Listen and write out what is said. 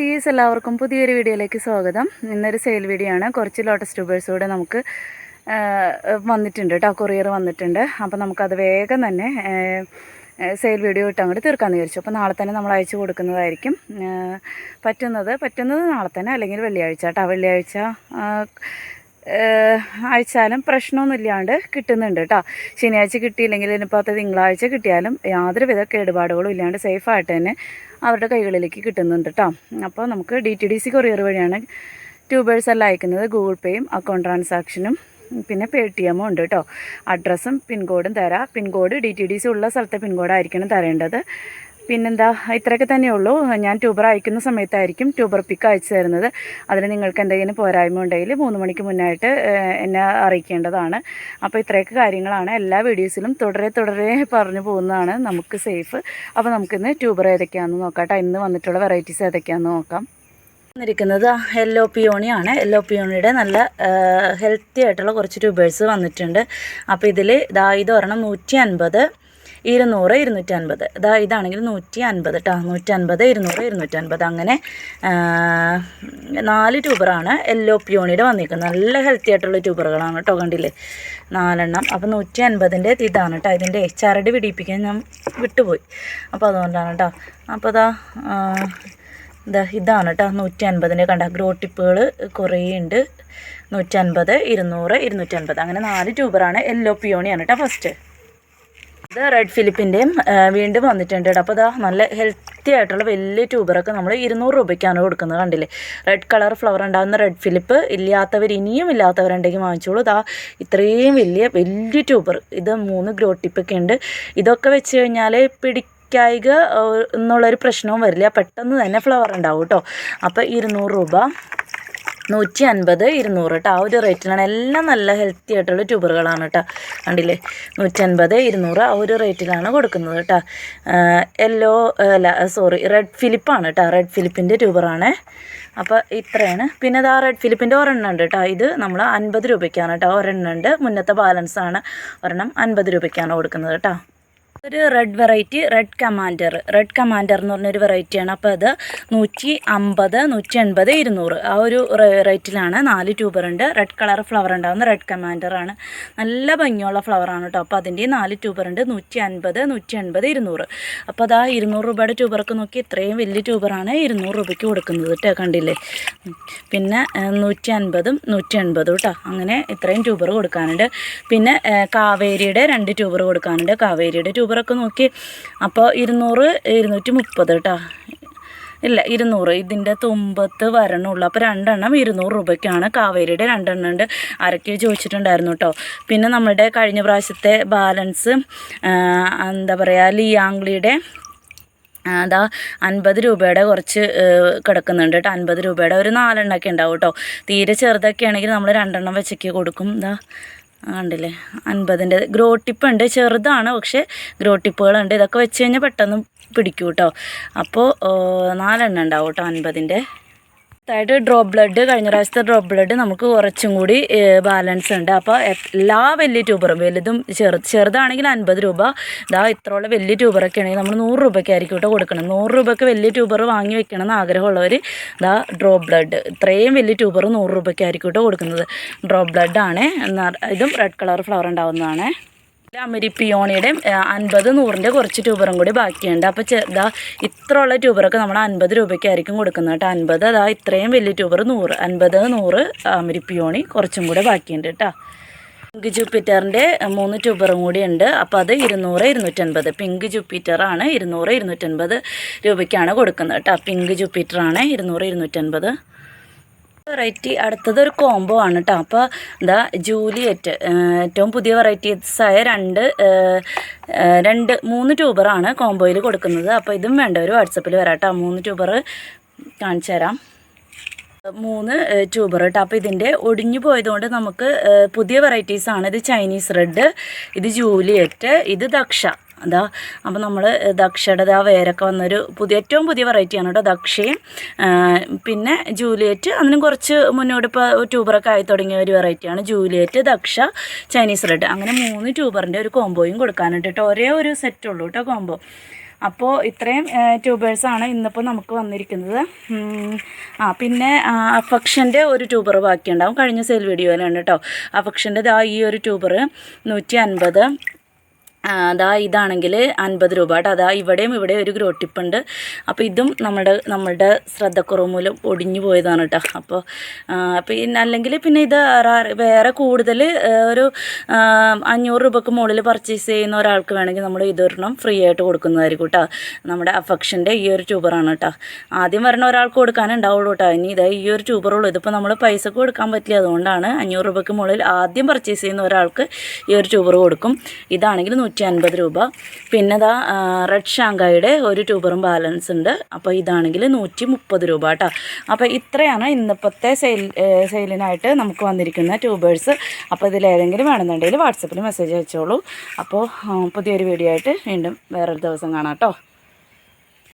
ഡീസ് എല്ലാവർക്കും പുതിയൊരു വീഡിയോയിലേക്ക് സ്വാഗതം. ഇന്നൊരു സെയിൽ വീഡിയോ ആണ്. കുറച്ച് ലോട്ടസ് ട്യൂബേഴ്സ് കൂടെ നമുക്ക് വന്നിട്ടുണ്ട് കേട്ടോ കൊറിയർ വന്നിട്ടുണ്ട്. അപ്പോൾ നമുക്കത് വേഗം തന്നെ സെയിൽ വീഡിയോ ഇട്ട് അങ്ങോട്ട് തീർക്കാമെന്ന് വിചാരിച്ചു. അപ്പോൾ നാളെ തന്നെ നമ്മൾ അയച്ചു കൊടുക്കുന്നതായിരിക്കും. പറ്റുന്നത് പറ്റുന്നത് നാളെ തന്നെ അല്ലെങ്കിൽ വെള്ളിയാഴ്ച കേട്ടോ വെള്ളിയാഴ്ച അയച്ചാലും പ്രശ്നമൊന്നുമില്ലാണ്ട് കിട്ടുന്നുണ്ട് കേട്ടോ ശനിയാഴ്ച കിട്ടിയില്ലെങ്കിൽ ഇനിയിപ്പോൾ തിങ്കളാഴ്ച കിട്ടിയാലും യാതൊരുവിധ കേടുപാടുകളും ഇല്ലാണ്ട് സേഫായിട്ട് തന്നെ അവരുടെ കൈകളിലേക്ക് കിട്ടുന്നുണ്ട് കേട്ടോ അപ്പോൾ നമുക്ക് D T D C courier വഴിയാണ് ട്യൂബേഴ്സ് എല്ലാം അയക്കുന്നത്. ഗൂഗിൾ പേയും അക്കൗണ്ട് ട്രാൻസാക്ഷനും പിന്നെ പേ ടി എമ്മും ഉണ്ട് കേട്ടോ അഡ്രസ്സും പിൻകോഡും തരാം. Pincode D T D C ഉള്ള സ്ഥലത്തെ പിൻകോഡായിരിക്കണം തരേണ്ടത്. പിന്നെന്താ ഇത്രയൊക്കെ തന്നെയുള്ളൂ ഞാൻ ട്യൂബർ അയക്കുന്ന സമയത്തായിരിക്കും ട്യൂബർ പിക്ക് അയച്ചു തരുന്നത്. അതിന് നിങ്ങൾക്ക് എന്തെങ്കിലും പോരായ്മ ഉണ്ടെങ്കിൽ മൂന്ന് മണിക്ക് മുന്നായിട്ട് എന്നെ അറിയിക്കേണ്ടതാണ്. അപ്പോൾ ഇത്രയൊക്കെ കാര്യങ്ങളാണ്. എല്ലാ വീഡിയോസിലും തുടരെ തുടരെ പറഞ്ഞു പോകുന്നതാണ്. നമുക്ക് സേഫ്. അപ്പോൾ നമുക്കിന്ന് ട്യൂബർ ഏതൊക്കെയാണെന്ന് നോക്കാം ഇന്ന് വന്നിട്ടുള്ള വെറൈറ്റീസ് ഏതൊക്കെയാണെന്ന് നോക്കാം. വന്നിരിക്കുന്നത് യെല്ലോ പിയോണിയാണ്. യെല്ലോ പിയോണിയുടെ നല്ല ഹെൽത്തി ആയിട്ടുള്ള കുറച്ച് ട്യൂബേഴ്സ് വന്നിട്ടുണ്ട്. അപ്പോൾ ഇതിൽ ഇതാ ഇത് ഒരെണ്ണം നൂറ്റി അൻപത് ഇരുന്നൂറ് ഇരുന്നൂറ്റി അൻപത് ഇതാ ഇതാണെങ്കിൽ നൂറ്റി അൻപത് കേട്ടോ നൂറ്റി അൻപത് ഇരുന്നൂറ് ഇരുന്നൂറ്റി അൻപത് അങ്ങനെ നാല് ട്യൂബറാണ് യെല്ലോ പ്യൂണിയുടെ വന്നിരിക്കുന്നത്. നല്ല ഹെൽത്തി ആയിട്ടുള്ള ട്യൂബറുകളാണ് കേട്ടോ കണ്ടില്ലേ? നാലെണ്ണം. അപ്പോൾ നൂറ്റി അൻപതിന്റെ ഇതാണ് കേട്ടോ ഇതിന്റെ ചരട് പിടിപ്പിക്കാൻ ഞാൻ വിട്ടുപോയി. അപ്പോൾ അതുകൊണ്ടാണ് കേട്ടോ അപ്പോൾ അതാ ഇതാ ഇതാണ് കേട്ടോ നൂറ്റി അൻപതിന്റെ കണ്ട. ഗ്രോ ടിപ്പുകൾ കുറേ ഉണ്ട് നൂറ്റി അൻപത് ഇരുന്നൂറ് ഇരുന്നൂറ്റി അൻപത് അങ്ങനെ നാല് ട്യൂബറാണ് യെല്ലോ പിയോണിയാണ് കേട്ടോ ഫസ്റ്റ്. ഇത് റെഡ് ഫിലിപ്പിന്റെയും വീണ്ടും വന്നിട്ടുണ്ട് കേട്ടോ. അപ്പോൾ ഇതാ നല്ല ഹെൽത്തി ആയിട്ടുള്ള വലിയ ട്യൂബറൊക്കെ നമ്മൾ ഇരുന്നൂറ് രൂപയ്ക്കാണ് കൊടുക്കുന്നത് കണ്ടില്ലേ? റെഡ് കളർ ഫ്ലവർ ഉണ്ടാകുന്ന റെഡ് ഫിലിപ്പ് ഇല്ലാത്തവർ ഇനിയും ഇല്ലാത്തവരുണ്ടെങ്കിൽ വാങ്ങിച്ചോളൂ. ഇതാ ഇത്രയും വലിയ വലിയ ട്യൂബർ ഇത് മൂന്ന് ഗ്രോ ടിപ്പൊക്കെ ഉണ്ട്. ഇതൊക്കെ വെച്ച് കഴിഞ്ഞാൽ പിടി കായിക എന്നുള്ളൊരു പ്രശ്നവും വരില്ല. പെട്ടെന്ന് തന്നെ ഫ്ലവർ ഉണ്ടാവും കേട്ടോ. അപ്പോൾ ഇരുന്നൂറ് രൂപ. നൂറ്റി അൻപത് ഇരുന്നൂറ് കേട്ടോ ആ ഒരു റേറ്റിലാണ്. എല്ലാം നല്ല ഹെൽത്തി ആയിട്ടുള്ള ട്യൂബറുകളാണ് കേട്ടോ കണ്ടില്ലേ? നൂറ്റി അൻപത് ഇരുന്നൂറ് ആ ഒരു റേറ്റിലാണ് കൊടുക്കുന്നത് കേട്ടോ യെല്ലോ അല്ല സോറി റെഡ് ഫിലിപ്പാണ് കേട്ടോ റെഡ് ഫിലിപ്പിന്റെ ട്യൂബറാണ്. അപ്പോൾ ഇത്രയാണ്. പിന്നെ ആ റെഡ് ഫിലിപ്പിന്റെ ഒരെണ്ണം ഉണ്ട് കേട്ടോ ഇത് നമ്മൾ അൻപത് രൂപയ്ക്കാണ് കേട്ടോ ഒരെണ്ണം ഉണ്ട്. മുന്നത്തെ ബാലൻസാണ് ഒരെണ്ണം അൻപത് രൂപയ്ക്കാണ് കൊടുക്കുന്നത് കേട്ടോ ഒരു red variety red commander red commander എന്ന് പറഞ്ഞൊരു വെറൈറ്റിയാണ് അപ്പോൾ അത് നൂറ്റി അമ്പത് നൂറ്റി എൺപത് ഇരുന്നൂറ്. ആ ഒരു റേറ്റിലാണ് നാല് ട്യൂബർ ഉണ്ട്. റെഡ് കളർ ഫ്ലവർ ഉണ്ടാകുന്ന റെഡ് കമാൻഡർ ആണ്. നല്ല ഭംഗിയുള്ള ഫ്ലവറാണ് കേട്ടോ അപ്പോൾ അതിന്റെ നാല് ട്യൂബർ ഉണ്ട്. നൂറ്റി അൻപത് നൂറ്റി എൺപത് ഇരുന്നൂറ്. അപ്പോൾ അതാ ഇരുന്നൂറ് രൂപയുടെ ട്യൂബർക്ക് നോക്കി ഇത്രയും വലിയ ട്യൂബറാണ് ഇരുന്നൂറ് രൂപയ്ക്ക് കൊടുക്കുന്നത് കേട്ടോ കണ്ടില്ലേ? പിന്നെ നൂറ്റി അൻപതും നൂറ്റി എൺപതും കേട്ടോ അങ്ങനെ ഇത്രയും ട്യൂബർ കൊടുക്കാനുണ്ട്. പിന്നെ കാവേരിയുടെ രണ്ട് ട്യൂബർ കൊടുക്കാനുണ്ട്. കാവേരിയുടെ ട്യൂബറൊക്കെ നോക്കി. അപ്പോൾ ഇരുന്നൂറ് ഇരുന്നൂറ്റി മുപ്പത് കേട്ടോ ഇല്ല ഇരുന്നൂറ്. ഇതിന്റെ തുമ്പത്ത് വരണുള്ളൂ. അപ്പോൾ രണ്ടെണ്ണം ഇരുന്നൂറ് രൂപയ്ക്കാണ്. കാവേരിയുടെ രണ്ടെണ്ണം ഉണ്ട്. അരക്കി ചോദിച്ചിട്ടുണ്ടായിരുന്നു കേട്ടോ പിന്നെ നമ്മുടെ കഴിഞ്ഞ പ്രാവശ്യത്തെ ബാലൻസ് എന്താ പറയുക ലിയാംഗ്ലിയുടെ അതാ അൻപത് രൂപയുടെ കുറച്ച് കിടക്കുന്നുണ്ട് കേട്ടോ അൻപത് രൂപയുടെ ഒരു നാലെണ്ണമൊക്കെ ഉണ്ടാവും കേട്ടോ തീരെ ചെറുതൊക്കെ ആണെങ്കിൽ നമ്മൾ രണ്ടെണ്ണം വെച്ചൊക്കെ കൊടുക്കും. ഇതാ കണ്ടില്ലേ അൻപതിന്റെ ഉണ്ട്. ചെറുതാണ് പക്ഷേ ഗ്രോ ടിപ്പുകളുണ്ട്. ഇതൊക്കെ വെച്ച് കഴിഞ്ഞാൽ പെട്ടെന്ന് പിടിക്കും കേട്ടോ അപ്പോൾ നാലെണ്ണം ഉണ്ടാവും കേട്ടോ അൻപതിന്റെ. അതായത് ഡ്രോപ്പ് ബ്ലഡ് കഴിഞ്ഞ പ്രാവശ്യത്തെ ഡ്രോപ്പ് ബ്ലഡ് നമുക്ക് കുറച്ചും കൂടി ബാലൻസ് ഉണ്ട്. അപ്പോൾ എല്ലാ വലിയ ട്യൂബറും വലുതും ചെറു ചെറുതാണെങ്കിൽ അൻപത് രൂപ. ഇതാ ഇത്രയുള്ള വലിയ ട്യൂബറൊക്കെ ആണെങ്കിൽ നമ്മൾ നൂറ് രൂപയ്ക്കായിരിക്കും കേട്ടോ കൊടുക്കണം. നൂറ് രൂപയ്ക്ക് വലിയ ട്യൂബർ വാങ്ങി വെക്കണം എന്ന് ആഗ്രഹമുള്ളവർ ഇതാ ഡ്രോപ്പ് ബ്ലഡ് ഇത്രയും വലിയ ട്യൂബർ നൂറ് രൂപയ്ക്കായിരിക്കും കേട്ടോ കൊടുക്കുന്നത്. ഡ്രോപ്പ് ബ്ലഡ് ആണ്. ഇതും റെഡ് കളർ ഫ്ലവർ ഉണ്ടാവുന്നതാണ്. അമരിപ്പിയോണിയുടെ അൻപത് നൂറിന്റെ കുറച്ച് ട്യൂബറും കൂടി ബാക്കിയുണ്ട്. അപ്പോൾ ചെറുതാ ഉള്ള ട്യൂബറൊക്കെ നമ്മൾ അൻപത് രൂപയ്ക്കായിരിക്കും കൊടുക്കുന്നത് കേട്ടോ. അൻപത് അതാ ഇത്രയും വലിയ ട്യൂബർ നൂറ് അൻപത് നൂറ് അമരിപ്പിയോണി കുറച്ചും കൂടെ ബാക്കിയുണ്ട് കേട്ടോ. പിങ്ക് ജൂപ്പിറ്ററിന്റെ മൂന്ന് ട്യൂബറും കൂടി ഉണ്ട്. അപ്പോൾ അത് ഇരുന്നൂറ് ഇരുന്നൂറ്റൻപത്. പിങ്ക് ജൂപ്പിറ്ററാണ് ഇരുന്നൂറ് ഇരുന്നൂറ്റൻപത് രൂപയ്ക്കാണ് കൊടുക്കുന്നത് കേട്ടോ. പിങ്ക് ജൂപ്പിറ്ററാണ് ഇരുന്നൂറ് ഇരുന്നൂറ്റൻപത്. വെറൈറ്റി അടുത്തത് ഒരു കോംബോ ആണ് കേട്ടോ അപ്പോൾ എന്താ ജൂലിയറ്റ് ഏറ്റവും പുതിയ വെറൈറ്റീസ് ആയ രണ്ട് രണ്ട് മൂന്ന് ട്യൂബറാണ് കോംബോയിൽ കൊടുക്കുന്നത്. അപ്പോൾ ഇതും വേണ്ട ഒരു വാട്സപ്പിൽ വരാം കേട്ടോ മൂന്ന് ട്യൂബർ കാണിച്ചു തരാം. മൂന്ന് ട്യൂബർ കേട്ടോ അപ്പോൾ ഇതിന്റെ ഒടിഞ്ഞു പോയതുകൊണ്ട് നമുക്ക് പുതിയ വെറൈറ്റീസാണ് ഇത് ചൈനീസ് റെഡ് ഇത് ജൂലിയറ്റ് ഇത് ദക്ഷ. അതാ അപ്പോൾ നമ്മൾ ദക്ഷയുടെ ആ വേരൊക്കെ വന്നൊരു പുതിയ ഏറ്റവും പുതിയ വെറൈറ്റിയാണ് കേട്ടോ ദക്ഷയും. പിന്നെ ജൂലിയറ്റ് അതിനും കുറച്ച് മുന്നോട്ട് ഇപ്പോൾ ട്യൂബറൊക്കെ ആയി തുടങ്ങിയ ഒരു വെറൈറ്റിയാണ് ജൂലിയറ്റ് ദക്ഷ ചൈനീസ് റെഡ്. അങ്ങനെ മൂന്ന് ട്യൂബറിന്റെ ഒരു കോംബോയും കൊടുക്കാനുണ്ട് കേട്ടോ ഒരേ ഒരു സെറ്റ് ഉള്ളൂ കേട്ടോ കോംബോ അപ്പോൾ ഇത്രയും ട്യൂബേഴ്സാണ് ഇന്നിപ്പോൾ നമുക്ക് വന്നിരിക്കുന്നത്. ആ പിന്നെ അഫക്ഷന്റെ ഒരു ട്യൂബർ ബാക്കിയുണ്ടാവും. കഴിഞ്ഞ സെയിൽ വീഡിയോയിലാണ് കേട്ടോ അഫക്ഷന്റെ ഈ ഒരു ട്യൂബർ നൂറ്റി അൻപത് അതാ ഇതാണെങ്കിൽ അൻപത് രൂപ കേട്ടോ. അതാ ഇവിടെയും ഇവിടെ ഒരു ഗ്രോ ടിപ്പുണ്ട് അപ്പോൾ ഇതും നമ്മുടെ നമ്മളുടെ ശ്രദ്ധക്കുറവ് മൂലം ഒടിഞ്ഞു പോയതാണ് കേട്ടോ. അപ്പോൾ പിന്നെ അല്ലെങ്കിൽ പിന്നെ ഇത് വേറെ- കൂടുതൽ ഒരു അഞ്ഞൂറ് രൂപക്ക് മുകളിൽ പർച്ചേസ് ചെയ്യുന്ന ഒരാൾക്ക് വേണമെങ്കിൽ നമ്മൾ ഇതൊരെണ്ണം ഫ്രീ ആയിട്ട് കൊടുക്കുന്നതായിരിക്കും കേട്ടോ. നമ്മുടെ അഫക്ഷന്റെ ഈ ഒരു ട്യൂബറാണ് കേട്ടോ. ആദ്യം വരണ ഒരാൾക്ക് കൊടുക്കാനേ ഉണ്ടാവുള്ളൂ കേട്ടോ. ഇനി ഇതാ ഈ ഒരു ട്യൂബറുള്ളൂ ഇതിപ്പോൾ നമ്മൾ പൈസ കൊടുക്കാൻ പറ്റില്ല. അതുകൊണ്ടാണ് അഞ്ഞൂറ് രൂപക്ക് മുകളിൽ ആദ്യം പർച്ചേസ് ചെയ്യുന്ന ഒരാൾക്ക് ഈ ഒരു ട്യൂബർ കൊടുക്കും. ഇതാണെങ്കിൽ നൂറ്റി അൻപത് രൂപ. പിന്നെ ദാ റെഡ് ഷാങ്കായുടെ ഒരു ട്യൂബറും ബാലൻസ് ഉണ്ട്. അപ്പോൾ ഇതാണെങ്കിൽ നൂറ്റി മുപ്പത് രൂപ കേട്ടോ അപ്പോൾ ഇത്രയാണ് ഇന്നിപ്പോഴത്തെ സെയിൽ സെയിലിനായിട്ട് നമുക്ക് വന്നിരിക്കുന്ന ട്യൂബേഴ്സ് അപ്പോൾ ഇതിലേതെങ്കിലും വേണമെന്നുണ്ടെങ്കിൽ വാട്സപ്പിൽ മെസ്സേജ് അയച്ചോളൂ. അപ്പോൾ പുതിയൊരു വീഡിയോ ആയിട്ട് വീണ്ടും വേറൊരു ദിവസം കാണാം കേട്ടോ